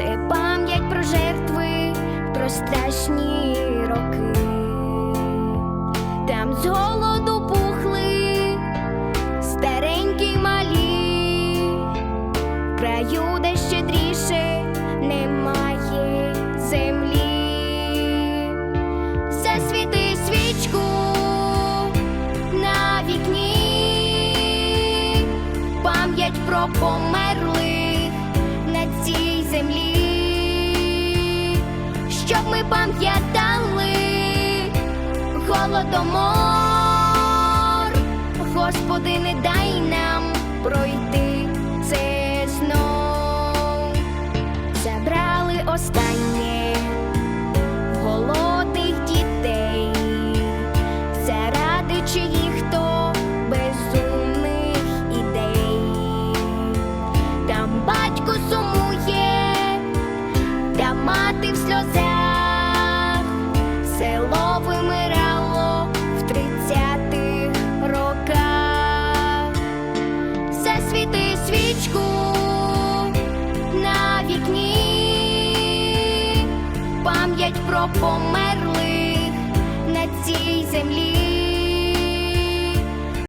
це пам'ять про жертви, про страшні роки. Там з голоду пухли старенькі малі, в краю, де щедріше немає землі. Засвіти свічку на вікні, пам'ять про померлих щоб ми пам'ятали. Голодомор, Господи, не дай нам пройти це знов. Забрали останнє Свічку на вікні, пам'ять про померлих на цій землі.